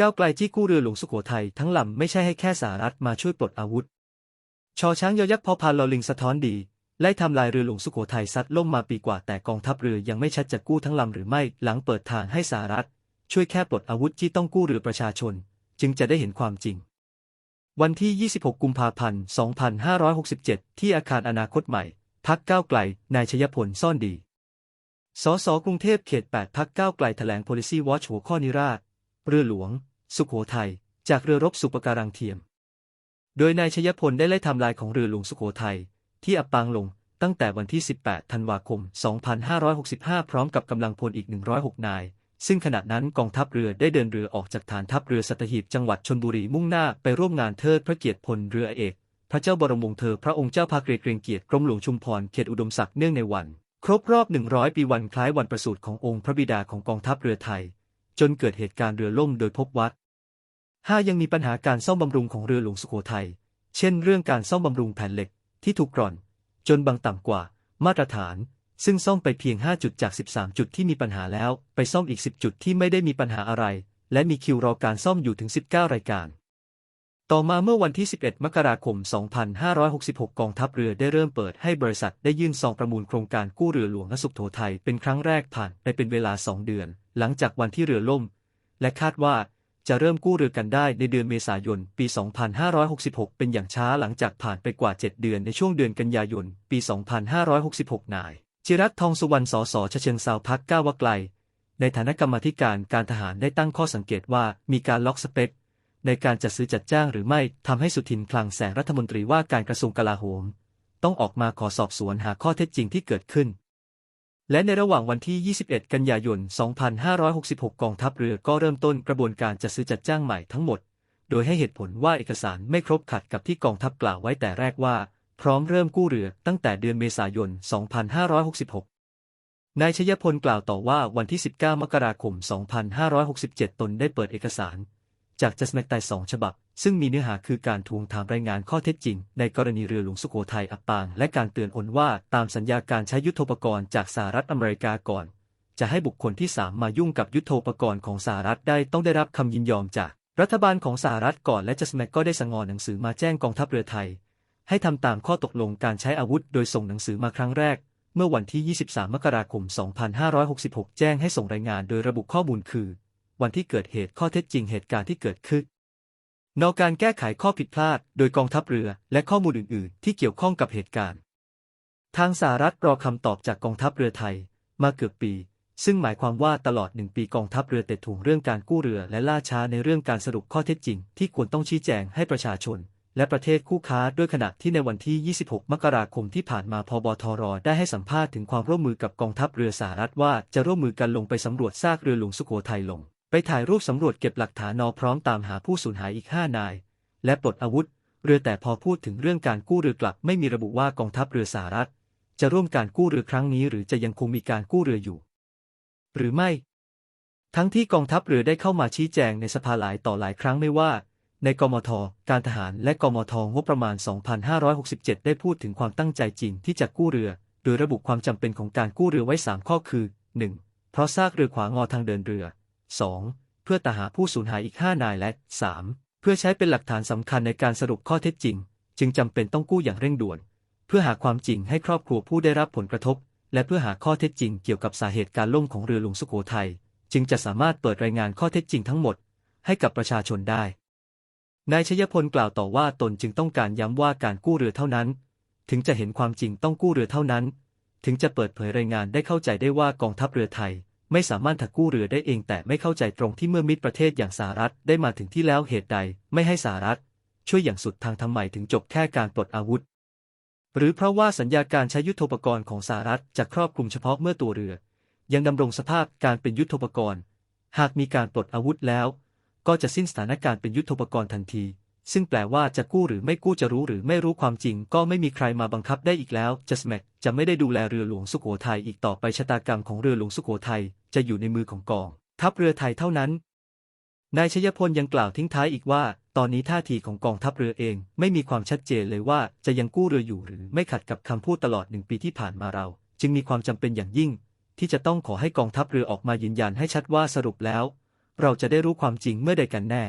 ก้าวไกลจี้กู้เรือหลวงสุโขทัยทั้งลำไม่ใช่ให้แค่สหรัฐมาช่วยปลดอาวุธ ชอช้างยอยักษ์พอพานลอลิงสะท้อนดี ไล่ทำลายเรือหลวงสุโขทัยซัดล่มมาปีกว่าแต่กองทัพเรือยังไม่ชัดจะกู้ทั้งลำหรือไม่หลังเปิดทางให้สหรัฐ ช่วยแค่ปลดอาวุธที่ต้องกู้เรือประชาชน จึงจะได้เห็นความจริง วันที่ 26 กุมภาพันธ์ 2567 ที่อาคารอนาคตใหม่ พักก้าวไกล นายชยพลซ่อนดี สสกรุงเทพเขต 8 พักก้าวไกลแถลง policy watch หัวข้อนิราศ เรือหลวง สุโขทัย จากเรือรบสุปการังเทียม โดยนายชยพลได้ไล่ทำลายของเรือหลวงสุโขทัยที่อับปางลงตั้งแต่วันที่ 18 ธันวาคม 2565 พร้อมกับกำลังพลอีก 106 นาย ซึ่งขณะนั้นกองทัพเรือได้เดินเรือออกจากฐานทัพเรือสัตหีบจังหวัดชนบุรีมุ่งหน้าไปร่วมงานเทิดพระเกียรติพลเรือเอก พระเจ้าบรมวงศ์เธอพระองค์เจ้าภาเกรเกรงเกียรติกรมหลวงชุมพรเขตอุดมศักดิ์เนื่องในวัน ครบรอบ 100 ปีวันคล้ายวันประสูติขององค์พระบิดาของกองทัพเรือไทย จนเกิดเหตุการณ์เรือล่มโดยพบวัด 5. ยังมีปัญหาการซ่อมบำรุงของเรือหลวงสุโขทัย เช่น เรื่องการซ่อมบำรุงแผ่นเหล็กที่ถูกกร่อน จนบางต่ำกว่า มาตรฐาน ซึ่งซ่อมไปเพียง 5 จุดจาก 13 จุดที่มีปัญหาแล้ว ไปซ่อมอีก 10 จุดที่ไม่ได้มีปัญหาอะไร และมีคิวรอการซ่อมอยู่ถึง 19 รายการ ต่อมาเมื่อวันที่ 11 มกราคม 2566 กองทัพเรือได้เริ่มเปิดให้บริษัทได้ยื่นซองประมูลโครงการกู้เรือหลวงสุโขทัยเป็นครั้งแรกผ่านไปเป็นเวลา 2 เดือน หลังจากวันที่เรือล่ม และคาดว่าจะเริ่มกู้เรือกันได้ในเดือนเมษายน ปี 2566 เป็นอย่างช้าหลังจากผ่านไปกว่า 7 เดือนในช่วงเดือนกันยายน ปี 2566 นาย จิรัตทองสุวรรณ สสชเชิงเซาพักก้าวไกล ในฐานะกรรมธิการการทหารได้ตั้งข้อสังเกตว่ามีการล็อกสเปค ในการจัดซื้อจัดจ้างหรือไม่ทำให้สุทินคลังแสงรัฐมนตรีว่าการกระทรวงกลาโหม ต้องออกมาขอสอบสวนหาข้อเท็จจริงที่เกิดขึ้น และในระหว่างวันที่ 21 กันยายน 2566 กองทัพเรือก็เริ่มต้นกระบวนการจัดซื้อจัดจ้างใหม่ทั้งหมด โดยให้เหตุผลว่าเอกสารไม่ครบขัดกับที่กองทัพกล่าวไว้แต่แรกว่า พร้อมเริ่มกู้เรือตั้งแต่เดือนเมษายน 2566นายชยพลกล่าวต่อว่าวันที่ 19 มกราคม 2567 ตนได้เปิดเอกสาร จากจัสแมกไตสองฉบับ ซึ่งมีเนื้อหาคือการทวงถามรายงานข้อเท็จจริง ในกรณีเรือหลวงสุโขทัยอับปาง และการเตือนอนว่าตามสัญญาการใช้ยุทโธปกรณ์จากสหรัฐอเมริกาก่อน จะให้บุคคลที่ 3 มายุ่งกับยุทโธปกรณ์ของสหรัฐได้ต้องได้รับคำยินยอมจากรัฐบาลของสหรัฐก่อนและจัสแมกก็ได้สั่งงอนหนังสือมาแจ้งกองทัพเรือไทย ให้ทำตามข้อตกลงการใช้อาวุธ โดยส่งหนังสือมาครั้งแรก เมื่อวันที่ 23 มกราคม 2566 แจ้งให้ส่งรายงานโดยระบุข้อมูลคือ วันที่เกิดเหตุข้อเท็จจริงเหตุการณ์ที่เกิดขึ้นนอกการแก้ไขข้อผิดพลาด โดยกองทัพเรือและข้อมูลอื่น ๆ ที่เกี่ยวข้องกับเหตุการณ์ ทางสหรัฐรอคำตอบจากกองทัพเรือไทย มาเกือบปี ซึ่งหมายความว่าตลอดหนึ่งปีกองทัพเรือเตะถ่วงเรื่องการกู้เรือและล่าช้าในเรื่องการสรุปข้อเท็จจริง ที่ควรต้องชี้แจงให้ประชาชน และประเทศคู่ค้าด้วยขณะที่ในวันที่ 26 มกราคมที่ผ่านมาพบทรได้ให้สัมภาษณ์ถึงความร่วมมือกับกองทัพเรือสหรัฐว่าจะร่วมมือกันลงไปสำรวจซากเรือหลวงสุโขทัยลง ไปถ่ายรูปสำรวจเก็บหลักฐานนอพร้อมตามหาผู้สูญหายอีก5นาย และปลดอาวุธ เรือแต่พอพูดถึงเรื่องการกู้เรือกลับ ไม่มีระบุว่ากองทัพเรือสหรัฐ จะร่วมการกู้เรือครั้งนี้ หรือจะยังคงมีการกู้เรืออยู่ หรือไม่ ทั้งที่กองทัพเรือได้เข้ามาชี้แจงในสภาหลายต่อหลายครั้งไม่ว่า ในกมท การทหารและกมทงบประมาณ 2567 ได้พูดถึงความตั้งใจจริงที่จะกู้เรือ โดยระบุความจำเป็นของการกู้เรือไว้ 3 ข้อคือ 1. เพราะซากเรือขวางอทางเดินเรือ 2. เพื่อตาหาผู้สูญหายอีก 5 นายและ 3. เพื่อใช้เป็นหลักฐานสำคัญในการสรุปข้อเท็จจริง จึงจำเป็นต้องกู้อย่างเร่งด่วน เพื่อหาความจริงให้ครอบครัวผู้ได้รับผลกระทบ และเพื่อหาข้อเท็จจริงเกี่ยวกับสาเหตุการล่มของเรือหลวงสุโขทัยจึงจะสามารถเปิดรายงานข้อเท็จจริงทั้งหมด ให้กับประชาชนได้นายชยพลกล่าวต่อว่าตนจึงต้องการย้ำว่าการกู้เรือเท่านั้น ถึงจะเห็นความจริงต้องกู้เรือเท่านั้น ถึงจะเปิดเผยรายงานได้เข้าใจได้ว่ากองทัพเรือไทย ไม่สามารถถักกู้เรือได้เองแต่ไม่เข้าใจตรงที่เมื่อมิตรประเทศอย่างสหรัฐได้มาถึงที่แล้วเหตุใดไม่ให้สหรัฐ ช่วยอย่างสุดทางทำไมถึงจบแค่การปลดอาวุธ หรือเพราะว่าสัญญาการใช้ยุทโธปกรณ์ของสหรัฐจะครอบคลุมเฉพาะเมื่อตัวเรือ ยังดำรงสภาพการเป็นยุทโธปกรณ์ หากมีการปลดอาวุธแล้ว ก็จะสิ้นสถานการณ์เป็นยุทโธปกรณ์ทันที ซึ่งแปลว่าจะกู้หรือไม่กู้จะรู้หรือไม่รู้ความจริง ก็ไม่มีใครมาบังคับได้อีกแล้วจัสแมกจะไม่ได้ดูแลเรือหลวงสุโขทัยอีกต่อไปชะตากรรมของเรือหลวงสุโขทัยจะอยู่ในมือของกอง ทัพเรือไทยเท่านั้น นายชยพลยังกล่าวทิ้งท้ายอีกว่า ตอนนี้ท่าทีของกองทัพเรือเอง ไม่มีความชัดเจนเลยว่าจะยังกู้เรืออยู่หรือไม่ขัดกับคำพูดตลอดหนึ่งปีที่ผ่านมาเรา จึงมีความจำเป็นอย่างยิ่ง ที่จะต้องขอให้กองทัพเรือออกมายืนยันให้ชัดว่าสรุปแล้ว เราจะได้รู้ความจริงเมื่อใดกันแน่